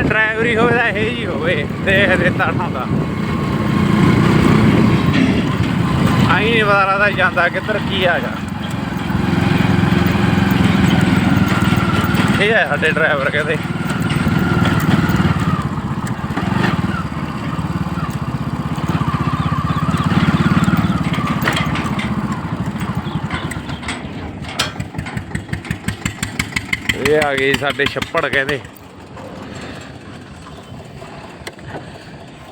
ਕਹਿੰਦਾ ਡਰਾਈਵਰੀ ਹੋਵੇ ਤਾਂ ਇਹ ਜੀ ਹੋਵੇ ਦੇਖ ਦਿੱਤਾ ਠਾਉਂਦਾ ਆਈ ਨਹੀਂ ਪਤਾ ਲੱਗਦਾ ਜਾਂਦਾ, ਕਿੱਧਰ ਕੀ ਹੈਗਾ ਇਹ ਹੈ ਸਾਡੇ ਡਰਾਈਵਰ ਕਹਿੰਦੇ। ਇਹ ਆ ਗਏ ਸਾਡੇ ਛੱਪੜ ਕਹਿੰਦੇ।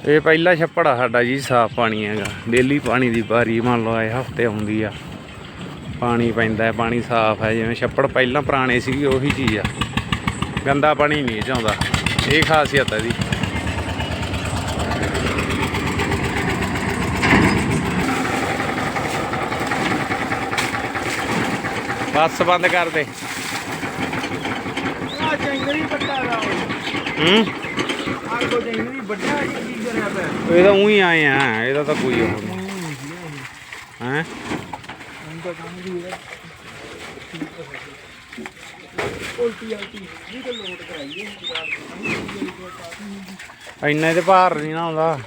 ਇਹ ਪਹਿਲਾ ਛੱਪੜ ਆ ਸਾਡਾ ਜੀ ਸਾਫ਼ ਪਾਣੀ ਹੈਗਾ। ਡੇਲੀ ਪਾਣੀ ਦੀ ਵਾਰੀ ਮੰਨ ਲਓ ਇਹ ਹਫ਼ਤੇ ਆਉਂਦੀ ਆ। ਪਾਣੀ ਪੈਂਦਾ ਪਾਣੀ ਸਾਫ਼ ਹੈ ਜਿਵੇਂ ਛੱਪੜ ਪਹਿਲਾਂ ਪੁਰਾਣੇ ਸੀਗੇ ਉਹੀ ਚੀਜ਼ ਆ। ਗੰਦਾ ਪਾਣੀ ਨਹੀਂ ਇਹ 'ਚ ਆਉਂਦਾ ਇਹ ਖਾਸੀਅਤ ਹੈ ਦੀ ਬੱਸ ਬੰਦ ਕਰ ਦੇ। ਆ ਜੰਗਲੀ ਪੱਟਾ ਦਾ ਹੂੰ? ਇਹ ਤਾਂ ਉਹੀ ਆਏ ਆ ਇਹਦਾ ਤਾਂ ਕੋਈ ਉਹ ਨਹੀਂ। ਹੈ? ਇੰਨੇ ਤੇ ਭਾਰ ਨਹੀਂ ਨਾ ਆਉਂਦਾ।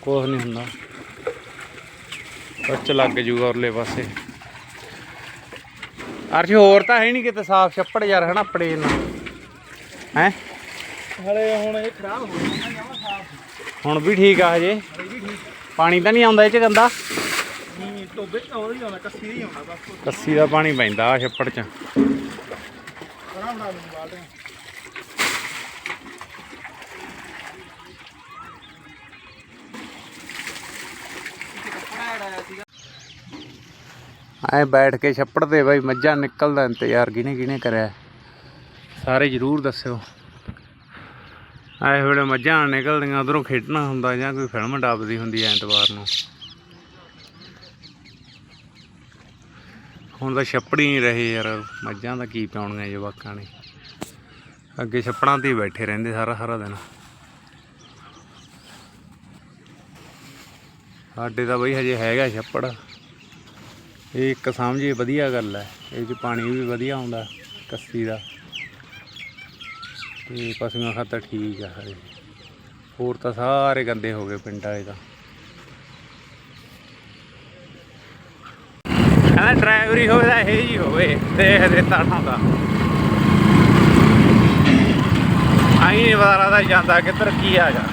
ਕੁਛ ਨਹੀਂ ਹੁੰਦਾ। ਉੱਚ ਲੱਗ ਜੂਗਾ ਉਰਲੇ ਪਾਸੇ। ਅਰਸ਼ ਹੋਰ ਤਾਂ ਹੈ ਨਹੀਂ ਕਿਤੇ ਸਾਫ਼ ਛੱਪੜ ਯਾਰ ਹਨਾ ਆਪਣੇ ਨਾਲ ਹੈ? ਹਲੇ ਹੁਣ ਇਹ ਖਰਾਬ ਹੋ ਗਿਆ ਨਾ ਜਮਾ ਸਾਫ਼ ਹੁਣ ਵੀ ਠੀਕ ਆ ਹਜੇ। ਪਾਣੀ ਤਾਂ ਨਹੀਂ ਆਉਂਦਾ ਇਹ ਚ ਗੰਦਾ? ਨਹੀਂ ਟੋਬੇ ਆਉਂਦਾ ਹੀ ਆਉਂਦਾ ਕੱਸੀ ਹੀ ਆਉਂਦਾ ਬਸ। ਕੱਸੀ ਦਾ ਪਾਣੀ ਪੈਂਦਾ ਆ ਛੱਪੜ ਚ। ਬਣਾ ਬਣਾ ਲੂੰ ਬਾਲਟੇ ਐ ਬੈਠ ਕੇ ਛੱਪੜ ਤੇ ਬਾਈ ਮੱਝਾਂ ਨਿਕਲਦਾ ਇੰਤਜ਼ਾਰ ਕਿਹਨੇ ਕਿਹਨੇ ਕਰਿਆ। ਸਾਰੇ ਜਰੂਰ ਦੱਸਿਓ। ਐ ਵੇਲੇ ਮੱਝਾਂ ਨਿਕਲਦੀਆਂ, ਉਧਰੋਂ ਖੇਡਣਾ ਹੁੰਦਾ ਜਾਂ ਕੋਈ ਫਿਲਮ ਡੱਬਦੀ ਹੁੰਦੀ ਐ ਐਤਵਾਰ ਨੂੰ। ਹੁਣ ਤਾਂ ਛੱਪੜ ਹੀ ਨਹੀਂ ਰਹੇ ਯਾਰ, ਮੱਝਾਂ ਦਾ ਕੀ ਪਿਆਉਣੀਆਂ ਜਵਾਕਾਂ ਨੇ। ਅੱਗੇ ਛੱਪੜਾਂ ਤੇ ਹੀ ਬੈਠੇ ਰਹਿੰਦੇ ਸਾਰਾ ਸਾਰਾ ਦਿਨ। ਸਾਡੇ ਤਾਂ ਬਈ ਹਜੇ ਹੈਗਾ ਛੱਪੜ। ਇਹ ਇੱਕ ਸਮਝੇ ਵਧੀਆ ਗੱਲ ਹੈ। ਇਹ 'ਚ ਪਾਣੀ ਵੀ ਵਧੀਆ ਆਉਂਦਾ, ਕੱਸੀ ਦਾ। ਤੇ ਪਸ਼ੂਆਂ ਖਾਤਰ ਠੀਕ ਆ ਹਰੇ ਹੋਰ ਤਾਂ ਸਾਰੇ ਗੰਦੇ ਹੋ ਗਏ ਪਿੰਡਾਂ 'ਚ ਤਾਂ। ਕਹਿੰਦਾ ਡਰਾਈਵਰੀ ਹੋਵੇ ਤਾਂ ਇਹ ਜੀ ਹੋਵੇ, ਦੇਖ ਦਿੱਤਾ ਠਾਉਂਦਾ ਆਈ ਨਹੀਂ ਪਤਾ ਲੱਗਦਾ ਜਾਂਦਾ, ਕਿੱਧਰ ਕੀ ਹੈਗਾ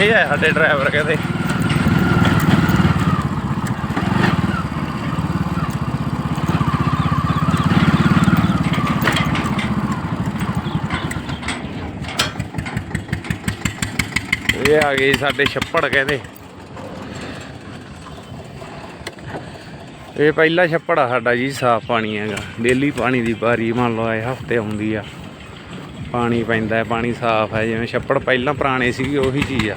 ਇਹ ਹੈ ਸਾਡੇ ਡਰਾਈਵਰ ਕਹਿੰਦੇ। ਇਹ ਆ ਗਏ ਸਾਡੇ ਛੱਪੜ ਕਹਿੰਦੇ। ਇਹ ਪਹਿਲਾ ਛੱਪੜ ਆ ਸਾਡਾ ਜੀ, ਸਾਫ਼ ਪਾਣੀ ਹੈਗਾ। ਡੇਲੀ ਪਾਣੀ ਦੀ ਵਾਰੀ ਮੰਨ ਲਓ, ਇਹ ਹਫ਼ਤੇ ਆਉਂਦੀ ਆ। ਪਾਣੀ ਪੈਂਦਾ, ਪਾਣੀ ਸਾਫ਼ ਹੈ, ਜਿਵੇਂ ਛੱਪੜ ਪਹਿਲਾਂ ਪੁਰਾਣੇ ਸੀਗੇ, ਉਹੀ ਚੀਜ਼ ਆ।